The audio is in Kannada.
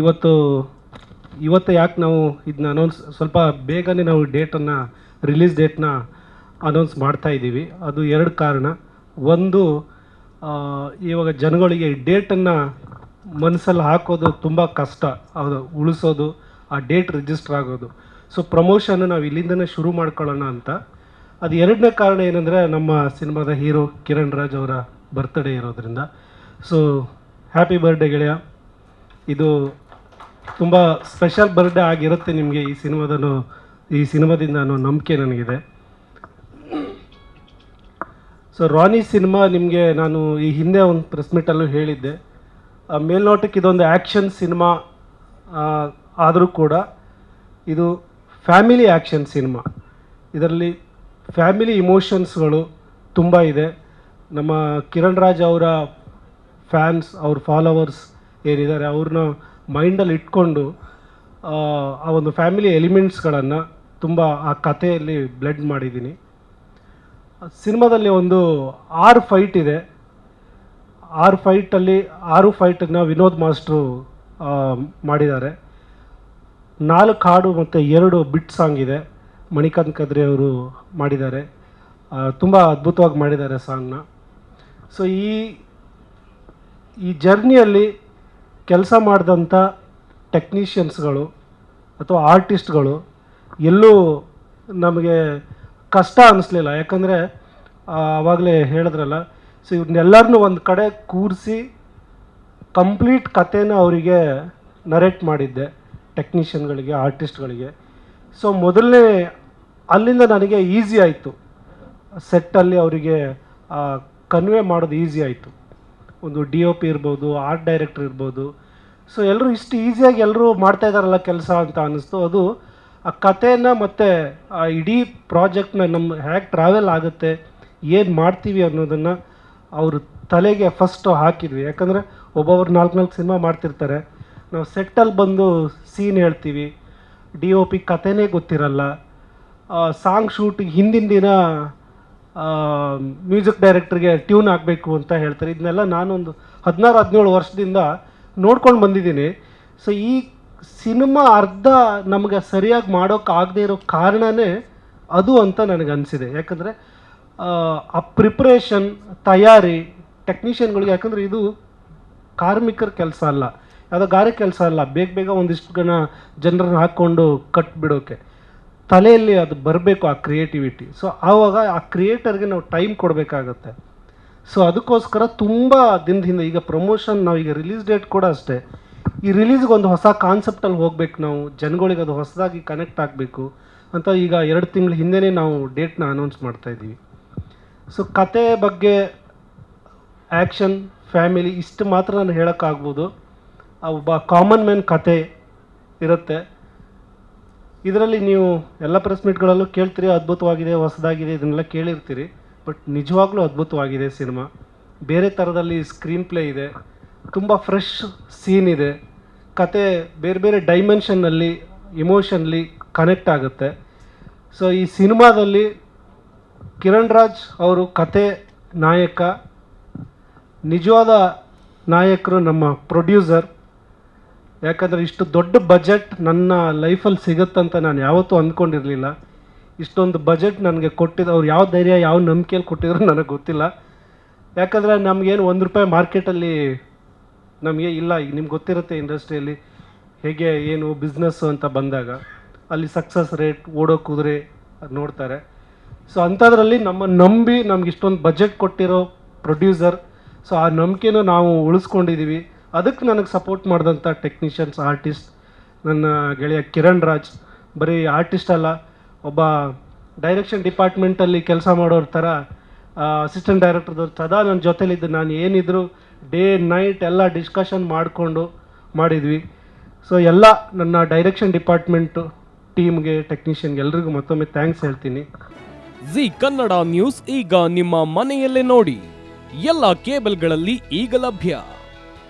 ಇವತ್ತು ಇವತ್ತು ಯಾಕೆ ನಾವು ಇದನ್ನ ಅನೌನ್ಸ್ ಸ್ವಲ್ಪ ಬೇಗನೆ ನಾವು ಡೇಟನ್ನು ರಿಲೀಸ್ ಡೇಟ್ನ ಅನೌನ್ಸ್ ಮಾಡ್ತಾ ಇದ್ದೀವಿ. ಅದು ಎರಡು ಕಾರಣ. ಒಂದು ಇವಾಗ ಜನಗಳಿಗೆ ಈ ಡೇಟನ್ನು ಮನಸ್ಸಲ್ಲಿ ಹಾಕೋದು ತುಂಬ ಕಷ್ಟ. ಅದು ಉಳಿಸೋದು, ಆ ಡೇಟ್ ರಿಜಿಸ್ಟರ್ ಆಗೋದು. ಸೊ ಪ್ರಮೋಷನ್ ನಾವು ಇಲ್ಲಿಂದನೇ ಶುರು ಮಾಡ್ಕೊಳ್ಳೋಣ ಅಂತ. ಅದು ಎರಡನೇ ಕಾರಣ ಏನಂದರೆ, ನಮ್ಮ ಸಿನಿಮಾದ ಹೀರೋ ಕಿರಣ್ ರಾಜ್ ಅವರ ಬರ್ತ್ಡೇ ಇರೋದ್ರಿಂದ. ಸೊ ಹ್ಯಾಪಿ ಬರ್ಡೇ ಗೆಳೆಯ. ಇದು ತುಂಬ ಸ್ಪೆಷಲ್ ಬರ್ಡೇ ಆಗಿರುತ್ತೆ ನಿಮಗೆ ಈ ಸಿನಿಮಾದನು ಈ ಸಿನಿಮಾದಿಂದ ಅನ್ನೋ ನಂಬಿಕೆ ನನಗಿದೆ. ಸೊ ರಾನಿ ಸಿನಿಮಾ ನಿಮಗೆ ನಾನು ಈ ಹಿಂದೆ ಒಂದು ಪ್ರೆಸ್ ಮೀಟಲ್ಲೂ ಹೇಳಿದ್ದೆ. ಮೇಲ್ನೋಟಕ್ಕೆ ಇದೊಂದು ಆ್ಯಕ್ಷನ್ ಸಿನಿಮಾ ಆದರೂ ಕೂಡ ಇದು ಫ್ಯಾಮಿಲಿ ಆ್ಯಕ್ಷನ್ ಸಿನಿಮಾ. ಇದರಲ್ಲಿ ಫ್ಯಾಮಿಲಿ ಇಮೋಷನ್ಸ್ಗಳು ತುಂಬ ಇದೆ. ನಮ್ಮ ಕಿರಣ್ ರಾಜ್ ಅವರ ಫ್ಯಾನ್ಸ್ ಅವ್ರ ಫಾಲೋವರ್ಸ್ ಏನಿದ್ದಾರೆ, ಅವ್ರನ್ನ ಮೈಂಡಲ್ಲಿ ಇಟ್ಕೊಂಡು ಆ, ಒಂದು ಫ್ಯಾಮಿಲಿ ಎಲಿಮೆಂಟ್ಸ್ಗಳನ್ನು ತುಂಬ ಆ ಕಥೆಯಲ್ಲಿ ಬ್ಲೆಡ್ ಮಾಡಿದ್ದೀನಿ. ಸಿನಿಮಾದಲ್ಲಿ ಒಂದು ಆರು ಫೈಟ್ ಇದೆ. ಆರು ಫೈಟಲ್ಲಿ ಆರು ಫೈಟನ್ನು ವಿನೋದ್ ಮಾಸ್ಟ್ರು ಮಾಡಿದ್ದಾರೆ. ನಾಲ್ಕು ಹಾಡು ಮತ್ತು ಎರಡು ಬಿಟ್ ಸಾಂಗ್ ಇದೆ. ಮಣಿಕಾಂತ್ ಕದ್ರಿ ಅವರು ಮಾಡಿದ್ದಾರೆ. ತುಂಬ ಅದ್ಭುತವಾಗಿ ಮಾಡಿದ್ದಾರೆ ಸಾಂಗ್ನ. ಸೊ ಈ ಈ ಜರ್ನಿಯಲ್ಲಿ ಕೆಲಸ ಮಾಡಿದಂಥ ಟೆಕ್ನಿಷಿಯನ್ಸ್ಗಳು ಅಥವಾ ಆರ್ಟಿಸ್ಟ್ಗಳು ಎಲ್ಲೂ ನಮಗೆ ಕಷ್ಟ ಅನ್ನಿಸ್ಲಿಲ್ಲ ಯಾಕಂದರೆ ಆವಾಗಲೇ ಹೇಳಿದ್ರಲ್ಲ, ಸೊ ಇವ್ರನ್ನೆಲ್ಲರನ್ನೂ ಒಂದು ಕಡೆ ಕೂರಿಸಿ ಕಂಪ್ಲೀಟ್ ಕಥೆನ ಅವರಿಗೆ ನರೇಟ್ ಮಾಡಿದ್ದೆ ಟೆಕ್ನಿಷಿಯನ್ಗಳಿಗೆ, ಆರ್ಟಿಸ್ಟ್ಗಳಿಗೆ. ಸೊ ಮೊದಲನೇ ಅಲ್ಲಿಂದ ನನಗೆ ಈಸಿ ಆಯಿತು. ಸೆಟ್ಟಲ್ಲಿ ಅವರಿಗೆ ಕನ್ವೆ ಮಾಡೋದು ಈಸಿ ಆಯಿತು. ಒಂದು ಡಿ ಒ ಪಿ ಇರ್ಬೋದು ಆರ್ಟ್ ಡೈರೆಕ್ಟರ್ ಇರ್ಬೋದು. ಸೊ ಎಲ್ಲರೂ ಇಷ್ಟು ಈಸಿಯಾಗಿ ಎಲ್ಲರೂ ಮಾಡ್ತಾ ಇದ್ದಾರಲ್ಲ ಕೆಲಸ ಅಂತ ಅನ್ನಿಸ್ತು. ಅದು ಆ ಕಥೆನ ಮತ್ತು ಆ ಇಡೀ ಪ್ರಾಜೆಕ್ಟ್ನ ನಮ್ಮ ಹ್ಯಾಕ್ ಟ್ರಾವೆಲ್ ಆಗುತ್ತೆ, ಏನು ಮಾಡ್ತೀವಿ ಅನ್ನೋದನ್ನು ಅವರು ತಲೆಗೆ ಫಸ್ಟು ಹಾಕಿದ್ವಿ. ಯಾಕಂದರೆ ಒಬ್ಬೊಬ್ರು ನಾಲ್ಕು ನಾಲ್ಕು ಸಿನಿಮಾ ಮಾಡ್ತಿರ್ತಾರೆ. ನಾವು ಸೆಟ್ಟಲ್ಲಿ ಬಂದು ಸೀನ್ ಹೇಳ್ತೀವಿ. ಡಿ ಒ ಪಿ ಕಥೆನೇ ಗೊತ್ತಿರಲ್ಲ. ಸಾಂಗ್ ಶೂಟಿಗೆ ಹಿಂದಿನ ದಿನ ಮ್ಯೂಸಿಕ್ ಡೈರೆಕ್ಟ್ರಿಗೆ ಟ್ಯೂನ್ ಆಗಬೇಕು ಅಂತ ಹೇಳ್ತಾರೆ. ಇದನ್ನೆಲ್ಲ ನಾನೊಂದು ಹದಿನಾರು, ಹದಿನೇಳು ವರ್ಷದಿಂದ ನೋಡ್ಕೊಂಡು ಬಂದಿದ್ದೀನಿ. ಸೊ ಈ ಸಿನಿಮಾ ಅರ್ಧ ನಮಗೆ ಸರಿಯಾಗಿ ಮಾಡೋಕ್ಕಾಗದೇ ಇರೋ ಕಾರಣನೇ ಅದು ಅಂತ ನನಗೆ ಅನಿಸಿದೆ ಯಾಕಂದರೆ, ಆ ಪ್ರಿಪ್ರೇಷನ್ ತಯಾರಿ ಟೆಕ್ನಿಷಿಯನ್ಗಳಿಗೆ ಯಾಕಂದರೆ ಇದು ಕಾರ್ಮಿಕರ ಕೆಲಸ ಅಲ್ಲ. ಯಾವುದೋ ಗಾರೆ ಕೆಲಸ ಅಲ್ಲ. ಬೇಗ ಬೇಗ ಒಂದಿಷ್ಟು ಜನ ಜನರನ್ನ ಹಾಕ್ಕೊಂಡು ಕಟ್ಬಿಡೋಕೆ. ತಲೆಯಲ್ಲಿ ಅದು ಬರಬೇಕು ಆ ಕ್ರಿಯೇಟಿವಿಟಿ ಸೊ ಆವಾಗ ಆ ಕ್ರಿಯೇಟರ್ಗೆ ನಾವು ಟೈಮ್ ಕೊಡಬೇಕಾಗತ್ತೆ. ಸೊ ಅದಕ್ಕೋಸ್ಕರ ತುಂಬ ದಿನದಿಂದ ಈಗ ಪ್ರಮೋಷನ್ ನಾವು ಈಗ ರಿಲೀಸ್ ಡೇಟ್ ಕೂಡ ಅಷ್ಟೇ. ಈ ರಿಲೀಸ್ಗೆ ಒಂದು ಹೊಸ ಕಾನ್ಸೆಪ್ಟಲ್ಲಿ ಹೋಗ್ಬೇಕು ನಾವು. ಜನಗಳಿಗೆ ಅದು ಹೊಸದಾಗಿ ಕನೆಕ್ಟ್ ಆಗಬೇಕು ಅಂತ ಈಗ ಎರಡು ತಿಂಗಳ ಹಿಂದೆನೇ ನಾವು ಡೇಟ್ನ ಅನೌನ್ಸ್ ಮಾಡ್ತಾ ಇದ್ದೀವಿ. ಸೊ ಕತೆ ಬಗ್ಗೆ ಆ್ಯಕ್ಷನ್ ಫ್ಯಾಮಿಲಿ ಇಷ್ಟು ಮಾತ್ರ ನಾನು ಹೇಳೋಕ್ಕಾಗ್ಬೋದು. ಒಬ್ಬ ಕಾಮನ್ ಮ್ಯಾನ್ ಕತೆ ಇರುತ್ತೆ. ಇದರಲ್ಲಿ ನೀವು ಎಲ್ಲ ಪ್ರೆಸ್ ಮೀಟ್ಗಳಲ್ಲೂ ಕೇಳ್ತೀರಿ, ಅದ್ಭುತವಾಗಿದೆ, ಹೊಸದಾಗಿದೆ, ಇದನ್ನೆಲ್ಲ ಕೇಳಿರ್ತೀರಿ. ಬಟ್ ನಿಜವಾಗ್ಲೂ ಅದ್ಭುತವಾಗಿದೆ ಸಿನಿಮಾ ಬೇರೆ ಥರದಲ್ಲಿ ಸ್ಕ್ರೀನ್ ಪ್ಲೇ ಇದೆ. ತುಂಬ ಫ್ರೆಶ್ ಸೀನ್ ಇದೆ. ಕತೆ ಬೇರೆ ಬೇರೆ ಡೈಮೆನ್ಷನ್ನಲ್ಲಿ ಇಮೋಷನ್ಲಿ ಕನೆಕ್ಟ್ ಆಗುತ್ತೆ. ಸೊ ಈ ಸಿನಿಮಾದಲ್ಲಿ ಕಿರಣ್ ರಾಜ್ ಅವರು ಕತೆ ನಾಯಕ, ನಿಜವಾದ ನಾಯಕರು ನಮ್ಮ ಪ್ರೊಡ್ಯೂಸರ್ ಯಾಕಂದರೆ ಇಷ್ಟು ದೊಡ್ಡ ಬಜೆಟ್ ನನ್ನ ಲೈಫಲ್ಲಿ ಸಿಗುತ್ತಂತ ನಾನು ಯಾವತ್ತೂ ಅಂದ್ಕೊಂಡಿರಲಿಲ್ಲ ಇಷ್ಟೊಂದು ಬಜೆಟ್ ನನಗೆ ಕೊಟ್ಟಿದ್ದು ಅವ್ರು ಯಾವ ಧೈರ್ಯ, ಯಾವ ನಂಬಿಕೆಯಲ್ಲಿ ಕೊಟ್ಟಿದ್ರು ನನಗೆ ಗೊತ್ತಿಲ್ಲ. ಯಾಕಂದರೆ ನಮಗೇನು ಒಂದು ರೂಪಾಯಿ ಮಾರ್ಕೆಟಲ್ಲಿ ನಮಗೆ ಇಲ್ಲ. ಈಗ ನಿಮ್ಗೆ ಗೊತ್ತಿರುತ್ತೆ ಇಂಡಸ್ಟ್ರಿಯಲ್ಲಿ ಹೇಗೆ ಏನು ಬಿಸ್ನೆಸ್ಸು ಅಂತ ಬಂದಾಗ. ಅಲ್ಲಿ ಸಕ್ಸಸ್ ರೇಟ್ ಓಡೋ ಕುದುರೆ ನೋಡ್ತಾರೆ. ಸೊ ಅಂಥದ್ರಲ್ಲಿ ನಮ್ಮ ನಂಬಿ ನಮ್ಗೆ ಇಷ್ಟೊಂದು ಬಜೆಟ್ ಕೊಟ್ಟಿರೋ ಪ್ರೊಡ್ಯೂಸರ್ ಸೊ ಆ ನಂಬಿಕೆನೂ ನಾವು ಉಳಿಸ್ಕೊಂಡಿದ್ದೀವಿ ಅದಕ್ಕೆ ನನಗೆ ಸಪೋರ್ಟ್ ಮಾಡಿದಂಥ ಟೆಕ್ನಿಷಿಯನ್ಸ್ ಆರ್ಟಿಸ್ಟ್ ನನ್ನ ಗೆಳೆಯ ಕಿರಣ್ ರಾಜ್. ಬರೀ ಆರ್ಟಿಸ್ಟ್ ಅಲ್ಲ, ಒಬ್ಬ ಡೈರೆಕ್ಷನ್ ಡಿಪಾರ್ಟ್ಮೆಂಟಲ್ಲಿ ಕೆಲಸ ಮಾಡೋರ ಥರ ಅಸಿಸ್ಟೆಂಟ್ ಡೈರೆಕ್ಟರ್ದವ್ರು ಸದಾ ನನ್ನ ಜೊತೆಲಿದ್ದು. ನಾನು ಏನಿದ್ರು ಡೇ ನೈಟ್ ಎಲ್ಲ ಡಿಸ್ಕಷನ್ ಮಾಡಿಕೊಂಡು ಮಾಡಿದ್ವಿ. ಸೊ ಎಲ್ಲ ನನ್ನ ಡೈರೆಕ್ಷನ್ ಡಿಪಾರ್ಟ್ಮೆಂಟು ಟೀಮ್ಗೆ ಟೆಕ್ನಿಷಿಯನ್ಗೆ ಎಲ್ರಿಗೂ ಮತ್ತೊಮ್ಮೆ ಥ್ಯಾಂಕ್ಸ್ ಹೇಳ್ತೀನಿ. ಜಿ ಕನ್ನಡ ನ್ಯೂಸ್ ಈಗ ನಿಮ್ಮ ಮನೆಯಲ್ಲೇ ನೋಡಿ. ಎಲ್ಲ ಕೇಬಲ್ಗಳಲ್ಲಿ ಈಗ ಲಭ್ಯ.